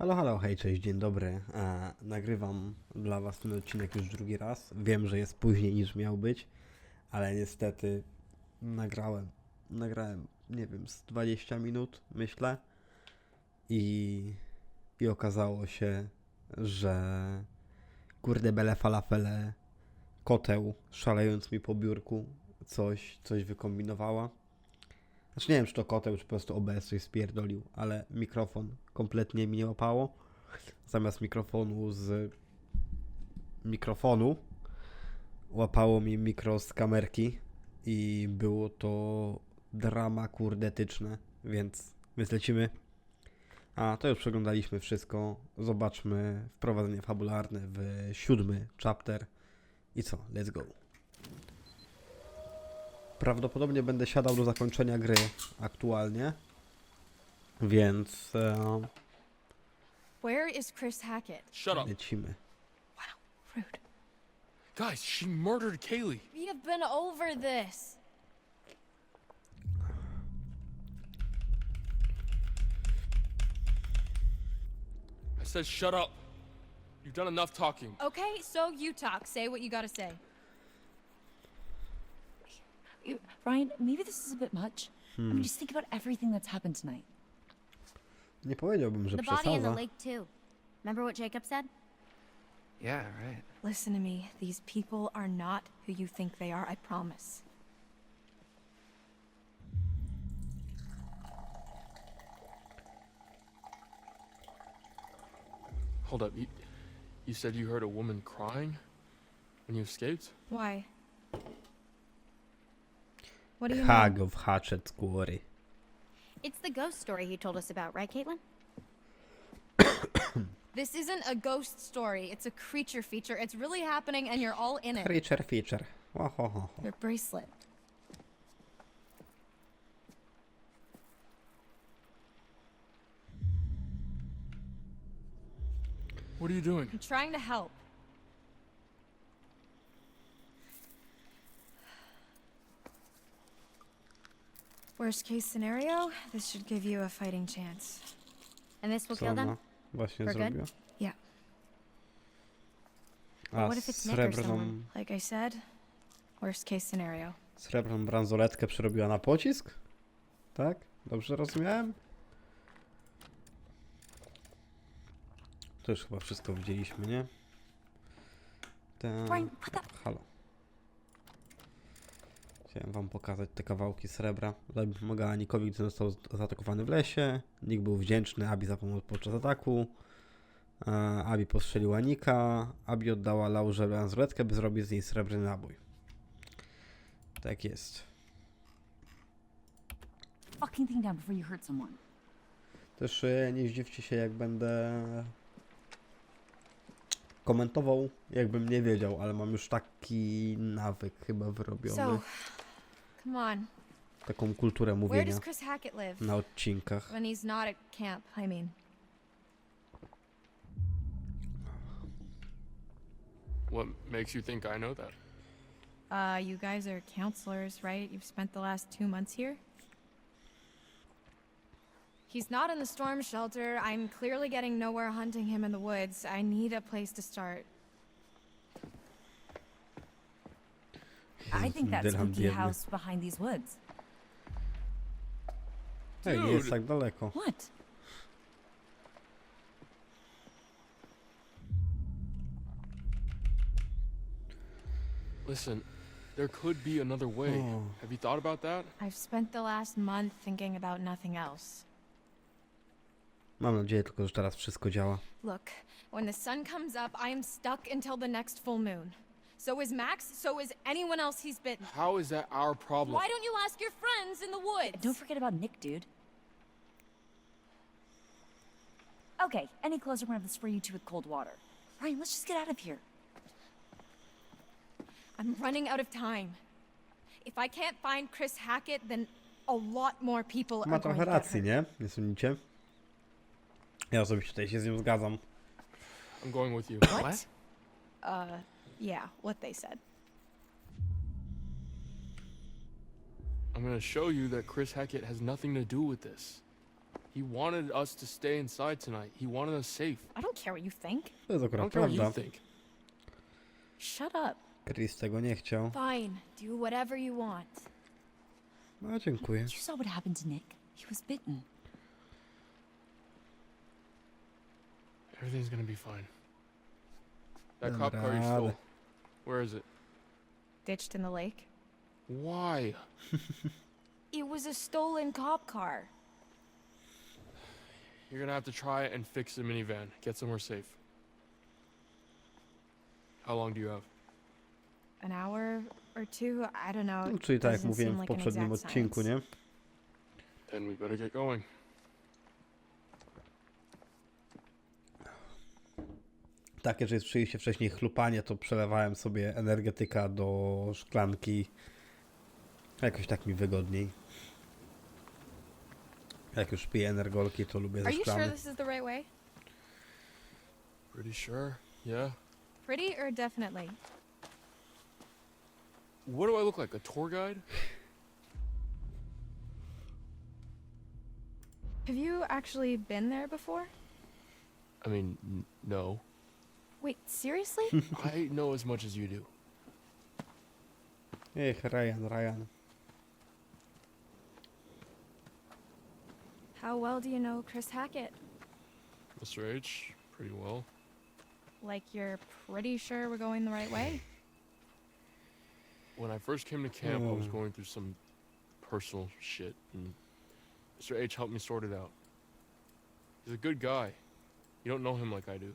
Halo, halo, hej, cześć, dzień dobry. E, nagrywam dla Was ten odcinek już drugi raz. Wiem, że jest później niż miał być, ale niestety nagrałem, nagrałem, nie wiem, z 20 minut, myślę. I, i okazało się, że kurde bele falafele koteł, szalejąc mi po biurku, coś, coś wykombinowała. Znaczy nie wiem, czy to koteł, czy po prostu OBS coś spierdolił, ale mikrofon kompletnie mi nie łapało. Zamiast mikrofonu z mikrofonu łapało mi mikro z kamerki i było to drama kurdetyczne, więc, więc. A, to już przeglądaliśmy wszystko. Zobaczmy wprowadzenie fabularne w siódmy chapter. I co? Let's go. Prawdopodobnie będę siadał do zakończenia gry aktualnie, więc e, Where is Chris Hackett? Shut up. lecimy. Rude. Guys, she murdered Kaylee. We have been over this. I said shut up. You've done enough talking. Okay, so you talk. Say what you gotta say. You- Ryan, maybe this is a bit much. I mean, hmm. just think about everything that's happened tonight. Nie powiedziałbym, że The body in the przesadza. lake too. Remember what Jacob said? Yeah, right. Listen to me. These people are not who you think they are, I promise. Hold up. You, you said you heard a woman crying when you escaped? Why? What do you mean? Hag of Hatchet z góry. It's the ghost story he told us about, right, Caitlin? This isn't a ghost story. It's a creature feature. It's really happening and you're all in it. Creature feature. Ohoho. Your bracelet. What are you doing? I'm trying to help. Worst case scenario, this should give you a fighting chance. And this will Co kill ona them? właśnie For good? zrobiła? Yeah. A what if it's Nick or srebrną, someone? Like I said, worst case scenario. srebrną bransoletkę przerobiła na pocisk? Tak? Dobrze rozumiałem? To już chyba wszystko widzieliśmy, nie? Ta... Brian, what the? Halo. Chciałem wam pokazać te kawałki srebra. Abi pomagała Nikowi, gdy został zaatakowany w lesie. Nick był wdzięczny Abi za pomoc podczas ataku. E, Abi postrzeliła Nika. Abi oddała Laurze bransoletkę, by zrobić z niej srebrny nabój. Tak jest. Fucking thing down before you hurt someone. Też e, nie zdziwcie się, jak będę komentował, jakbym nie wiedział, ale mam już taki nawyk chyba wyrobiony. So, come on. Taką kulturę Where mówienia does Chris Hackett live? na odcinkach. When he's not at camp, I mean. What makes you think I know that? Uh, you guys are counselors, right? You've spent the last two months here? He's not in the storm shelter. I'm clearly getting nowhere hunting him in the woods. I need a place to start. I think that spooky house behind these woods. Ej, jest Dude. tak daleko. What? Listen, there could be another way. Oh. Have you thought about that? I've spent the last month thinking about nothing else. Mam nadzieję tylko, że teraz wszystko działa. Look, when the sun comes up, I am stuck until the next full moon. So is Max, so is anyone else he's bitten. How is that our problem? Why don't you ask your friends in the woods? Don't forget about Nick, dude. Okay, any clothes I'm gonna have to spray you to with cold water. Ryan, let's just get out of here. I'm running out of time. If I can't find Chris Hackett, then a lot more people Ma are going trochę to get racji, hurt. nie? Nie sądzicie? Ja osobiście tutaj się z nią zgadzam. I'm going with you. What? Uh, yeah, what they said. I'm gonna show you that Chris Hackett has nothing to do with this. He wanted us to stay inside tonight. He wanted us safe. I don't care what you think. To jest I akurat don't care what you prawda. think. Shut up. Chris tego nie chciał. Fine, do whatever you want. No, dziękuję. You saw what happened to Nick. He was bitten. Everything's gonna be fine. That cop car you radę. stole. Where is it? Ditched in the lake. Why? It was a stolen cop car. You're gonna have to try and fix the minivan. Get somewhere safe. How long do you have? An hour or two? I don't know. No, It czyli tak jak doesn't mówiłem seem w like an poprzednim exact odcinku, science. nie? Then we better get going. Tak, jeżeli słyszeliście wcześniej chlupanie, to przelewałem sobie energetyka do szklanki. Jakoś tak mi wygodniej. Jak już piję energolki, to lubię ze Are you sure szklany. this is the right way? Pretty sure? Yeah? Pretty or definitely? What do I look like? A tour guide? Have you actually been there before? I mean, n- no. Wait, seriously? I know as much as you do. Ech, Ryan, Ryan. How well do you know Chris Hackett? Mr. H, pretty well. Like you're pretty sure we're going the right way? When I first came to camp, I was Hmm. going through some personal shit, and Mr. H helped me sort it out. He's a good guy. You don't know him like I do.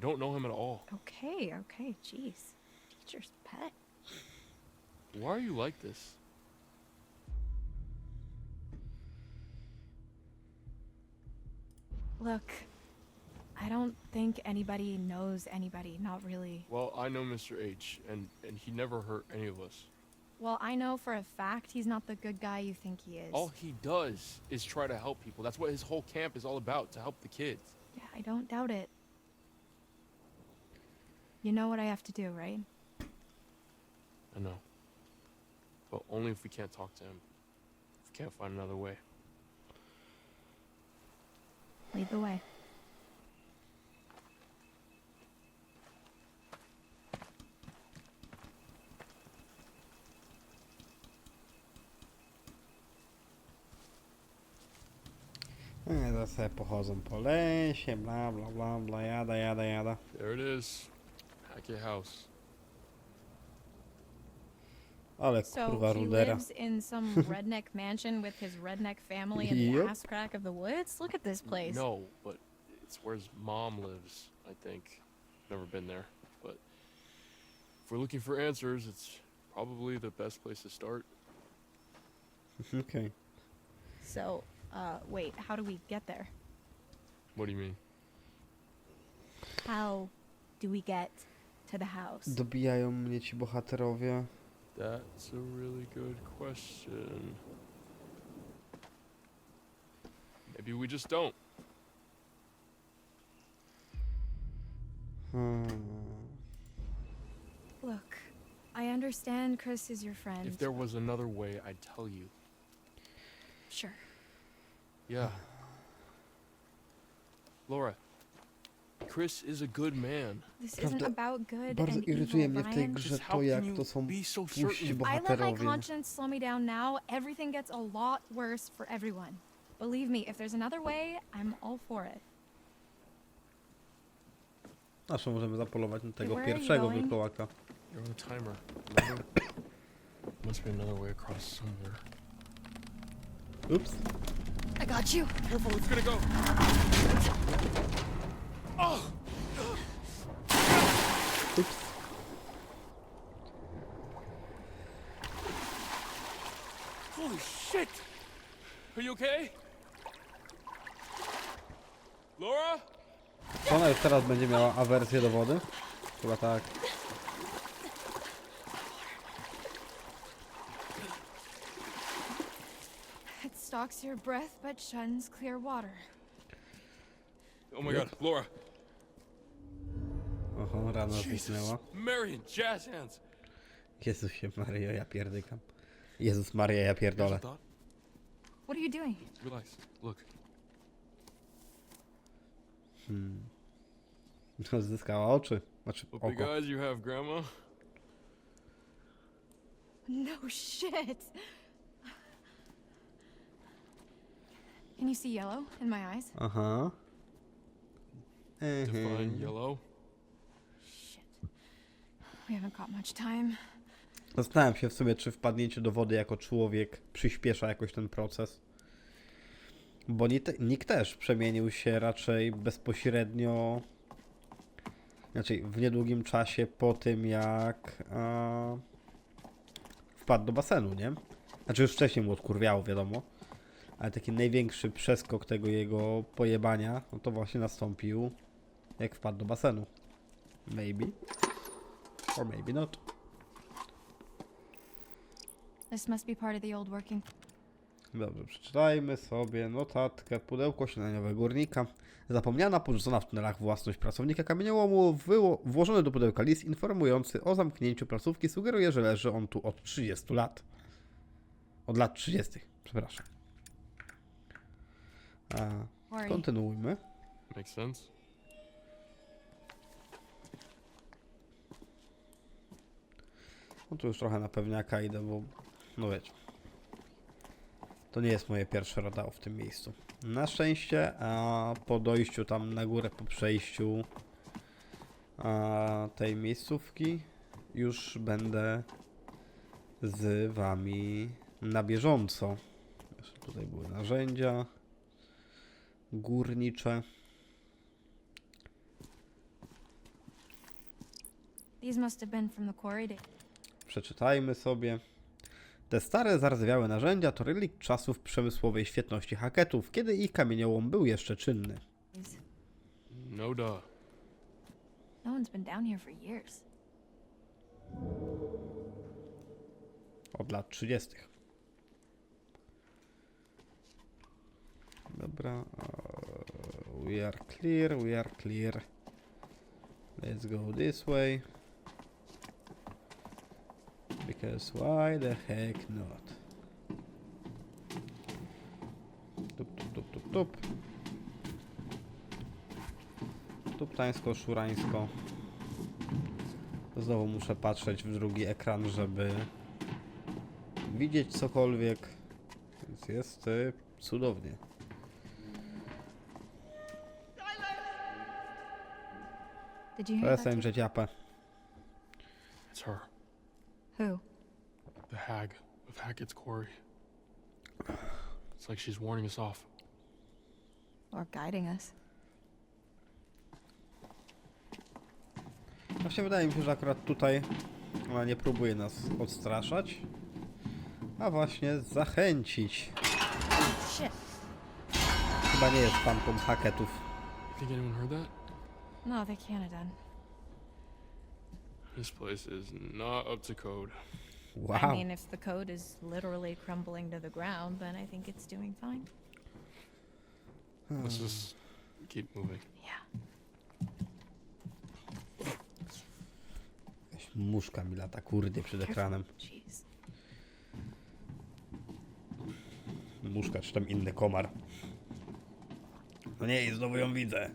You don't know him at all. Okay, okay, jeez. Teacher's pet. Why are you like this? Look, I don't think anybody knows anybody, not really. Well, I know Mr. H, and, and he never hurt any of us. Well, I know for a fact he's not the good guy you think he is. All he does is try to help people. That's what his whole camp is all about, to help the kids. Yeah, I don't doubt it. You know what I have to do, right? I know. But only if we can't talk to him. If we can't find another way. Lead the way. To sobie pochodzą po lesie, bla bla bla bla, jada, jada, jada. There it is. Hackett House. Ale So kurwa he rudera. lives in some redneck mansion with his redneck family in Yep. the ass crack of the woods. Look at this place. No, but it's where his mom lives, I think. Never been there. But if we're looking for answers, it's probably the best place to start. Okay. So, uh, wait, how do we get there? What do you mean? How do we get to the house? Dobijają mnie ci bohaterowie. That's a really good question. Maybe we just don't. Hmm. Look, I understand Chris is your friend. If there was another way, I'd tell you. Sure. Yeah. Laura, Chris is a good man. This isn't about good Bardzo and irytuje evil, mnie w tej Ryan. grze Just how to, can jak you to są be so puści certain? I let my bohaterowie. conscience slow me down now. Everything gets a lot worse for everyone. Believe me, if there's another way, I'm all for it. Zawsze możemy zapolować na tego where are you pierwszego going? wilkołaka. You're on a timer. Remember? Must be another way across somewhere. Ups. I got you. Careful, it's gonna go. Ups. Holy shit! Are you okay? Laura? Ona już teraz będzie miała awersję do wody? Chyba tak. It stalks your breath but shuns clear water. Oh my god, Laura. Oho, rano Jesus. zniknęła. Marion, jazz hands. Jezusie Mario, ja pierdykam. Jezus Maria, ja Here's a pierdolę. thought. What are you doing? Relax. Look, Hmm. Zyskała oczy. Znaczy What big oko. eyes you have, Grandma. No shit. Can you see yellow in my eyes? Aha. Define Mhm. yellow. Zastanawiam się w sumie, czy wpadnięcie do wody jako człowiek przyspiesza jakoś ten proces. Bo Nick też przemienił się raczej bezpośrednio, znaczy w niedługim czasie po tym, jak wpadł do basenu, nie? Znaczy już wcześniej mu odkurwiało, wiadomo. Ale taki największy przeskok tego jego pojebania, no to właśnie nastąpił, jak wpadł do basenu. Maybe. Or maybe not. This must be part of the old working. Dobrze, przeczytajmy sobie notatkę. Pudełko śniadaniowe górnika. Zapomniana, porzucona w tunelach własność pracownika kamieniołomu. Wyło- włożony do pudełka list informujący o zamknięciu placówki sugeruje, że leży on tu od 30 lat. Od lat 30. Przepraszam. A, kontynuujmy. Makes sense. No tu już trochę na pewniaka idę, bo no wiecie. To nie jest moje pierwsze rodeo w tym miejscu. Na szczęście, a po dojściu tam na górę, po przejściu a, tej miejscówki, już będę z wami na bieżąco. Jeszcze tutaj były narzędzia górnicze. These must have been from the quarry day. Przeczytajmy sobie. Te stare, zardzewiałe narzędzia to relikt czasów przemysłowej świetności haketów, kiedy ich kamieniołom był jeszcze czynny. No duh. No one's been down here for years. Od lat 30. Dobra. We are clear, we are clear. Let's go this way. Because why the heck not? Tup, tup, tup, tup, tup. Tuptańsko, szurańsko. Znowu muszę patrzeć w drugi ekran, żeby widzieć cokolwiek. Więc jest y, cudownie. Did you hear Przestań that? too? drzeć japę. It's her. Who? The hag of Hackett's Quarry. It's like she's warning us off. Or guiding us? Właśnie wydaje mi się, że akurat tutaj ona nie próbuje nas odstraszać, a właśnie zachęcić. Shit. Chyba nie jest fanką haketów. Think anyone heard that? No, they can't have done. This place is not up to code. Wow. I mean, if the code is literally crumbling to the ground, then I think it's doing fine. Let's just keep moving. Yeah. Jakaś muszka mi lata, kurde, przed ekranem. Jeez. Muszka, czy tam inny komar. No nie, i znowu ją widzę.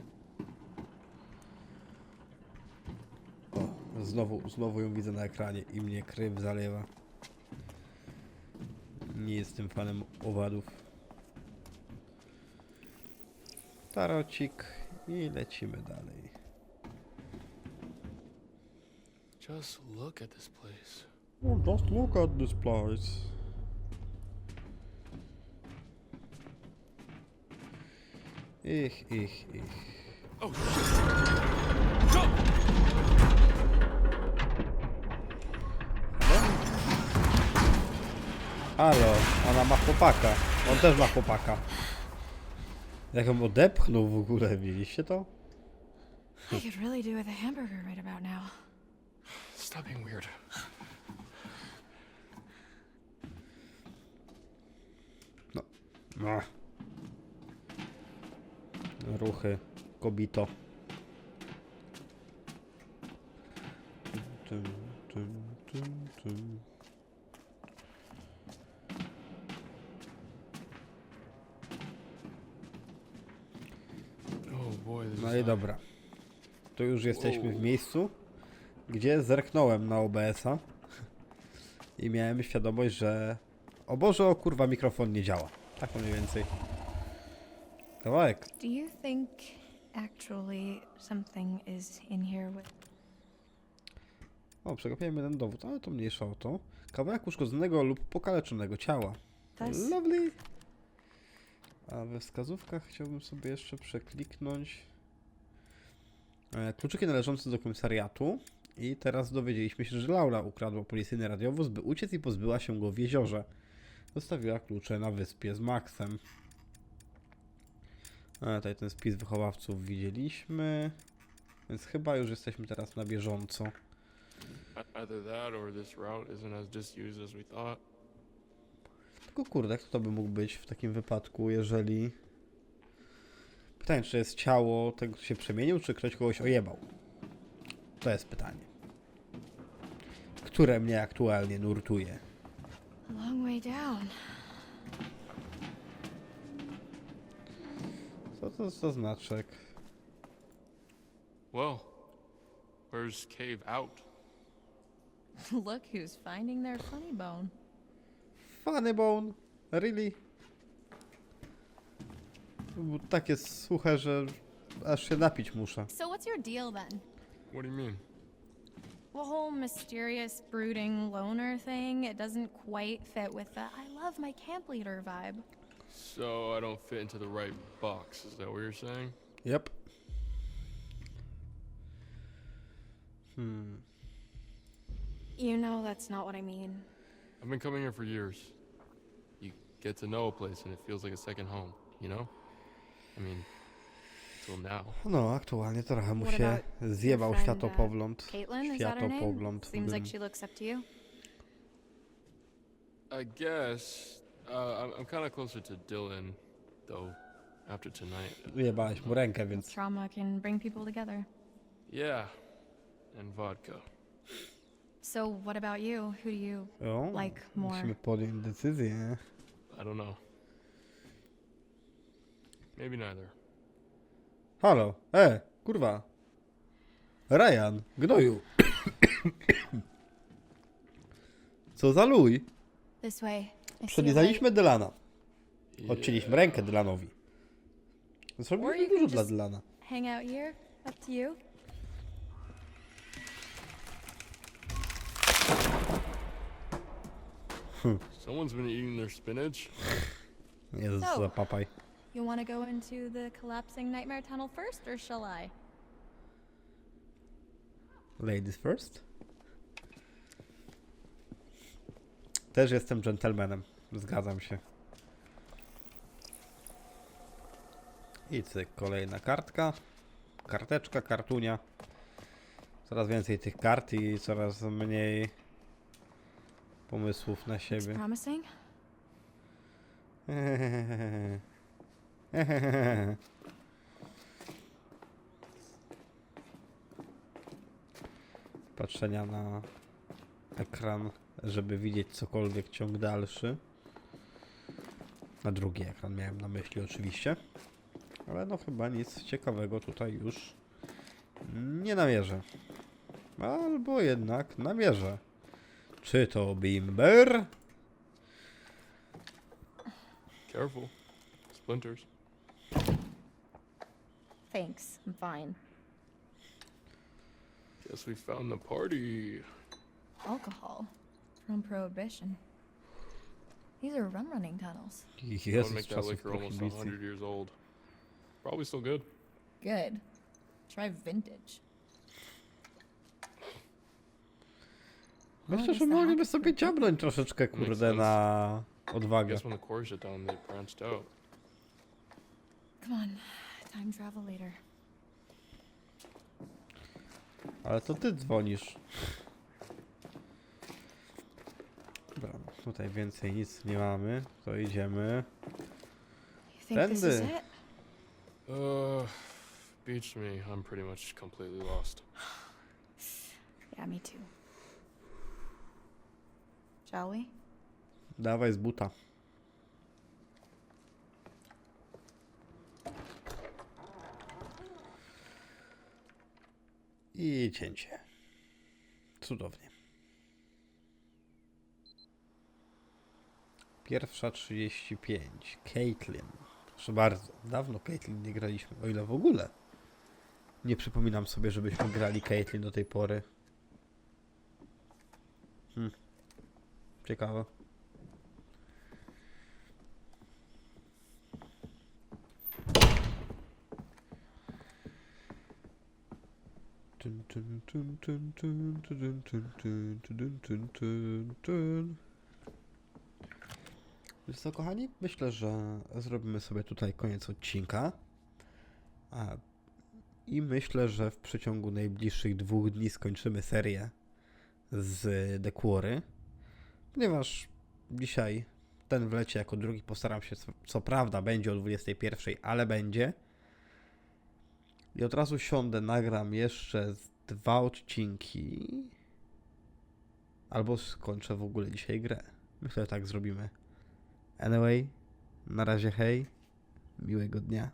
Znowu, znowu ją widzę na ekranie i mnie krew zalewa. Nie jestem fanem owadów. Tarocik i lecimy dalej. Just look at this place. Oh, just look at this place. Ich, ich, ich. Oh shit! Jump! Halo, ona ma chłopaka. On też ma chłopaka. Jak ją odepchnął w ogóle, widzieliście to? I could really do with a hamburger right about now. Stop being weird. No. Ruchy, kobito. Jesteśmy w miejscu, gdzie zerknąłem na OBS-a i miałem świadomość, że o Boże, o kurwa, mikrofon nie działa. Tak mniej więcej. Kawałek. Do you think actually something is in here with. O, przegapiłem jeden dowód, ale to mniejsza o to. Kawałek uszkodzonego lub pokaleczonego ciała. Lovely. A we wskazówkach chciałbym sobie jeszcze przekliknąć kluczyki należące do komisariatu. I teraz dowiedzieliśmy się, że Laura ukradła policyjny radiowóz, by uciec i pozbyła się go w jeziorze. Zostawiła klucze na wyspie z Maxem. A tutaj ten spis wychowawców widzieliśmy. Więc chyba już jesteśmy teraz na bieżąco. E- Either that or this route isn't as disused as we thought. Tylko kurde, kto to by mógł być w takim wypadku, jeżeli... Pytanie, czy jest ciało tego, kto się przemienił, czy ktoś kogoś ojebał? To jest pytanie. Które mnie aktualnie nurtuje. Long way down. Co to za znaczek? Well, where's Cave out? Look who's finding their funny bone. Funny bone? Really? Bo tak jest suche, że aż się napić muszę. So, what's your deal then? What do you mean? The whole mysterious, brooding loner thing, it doesn't quite fit with the I love my camp leader vibe. So I don't fit into the right box, is that what you're saying? Yep. Hmm. You know that's not what I mean. I've been coming here for years. You get to know a place and it feels like a second home, you know? I mean, until now. No, aktualnie trochę mu What się about zjebał friend, światopogląd. Uh, Caitlin, is that her name? Światopogląd. Seems like she looks up to you. I guess uh, I'm, I'm kind of closer to Dylan, though, after tonight. Wyjebałeś mu rękę, więc... Trauma can bring people together. Yeah, and vodka. So, what about you? Who do you O, like more? musimy podjąć decyzję. I don't know. Maybe neither. Halo, e, kurwa. Ryan, gnoju. Co za luj. This way. I see a light. Przedlizaliśmy Dylana. Yeah. Odcięliśmy rękę Dylanowi. Or Zrobiliśmy dużo dla Dylana. Hang out here. Up to you. Someone's been eating their spinach. Jezus, So. za papaj. You want to go into the collapsing nightmare tunnel first, or shall I? Ladies first. Też jestem gentlemanem. Zgadzam się. I cyk, kolejna kartka. Karteczka, kartunia. Coraz więcej tych kart i coraz mniej pomysłów na siebie. promising. Patrzenia na ekran, żeby widzieć cokolwiek ciąg dalszy. Na drugi ekran miałem na myśli oczywiście. Ale no chyba nic ciekawego tutaj już nie namierzę. Albo jednak namierzę. Czy to Bimber? Careful. Splinters. Thanks, I'm fine. Guess we found the party. Alcohol. From Prohibition. These are rum running tunnels. That would Jezus, make that liquor almost prohibicji. 100 years old. Probably still good. Good. Try vintage. Myślę, że mogliby sobie for ciabnąć troszeczkę, kurde, na I odwagę. guess when the core shut down, they branched out. Come on. Time travel later. Ale to ty dzwonisz. Dobra, tutaj więcej nic nie mamy. To idziemy. You think this is Tędy. it? Uh, beach me. I'm pretty much completely lost. Yeah, me too. Shall we? Dawaj z buta. I cięcie. Cudownie. Pierwsza 35. Caitlyn. Proszę bardzo. Dawno Caitlyn nie graliśmy. O ile w ogóle. Nie przypominam sobie, żebyśmy grali Caitlyn do tej pory. Hmm. Ciekawe. Wiesz co, kochani? Myślę, że zrobimy sobie tutaj koniec odcinka. A, I myślę, że w przeciągu najbliższych dwóch dni skończymy serię z The Quarry. Ponieważ dzisiaj ten wlecie jako drugi postaram się, co, co prawda będzie o 21, ale będzie. I od razu siądę, nagram jeszcze dwa odcinki. Albo skończę w ogóle dzisiaj grę. Myślę, że tak zrobimy. Anyway, na razie hej. Miłego dnia.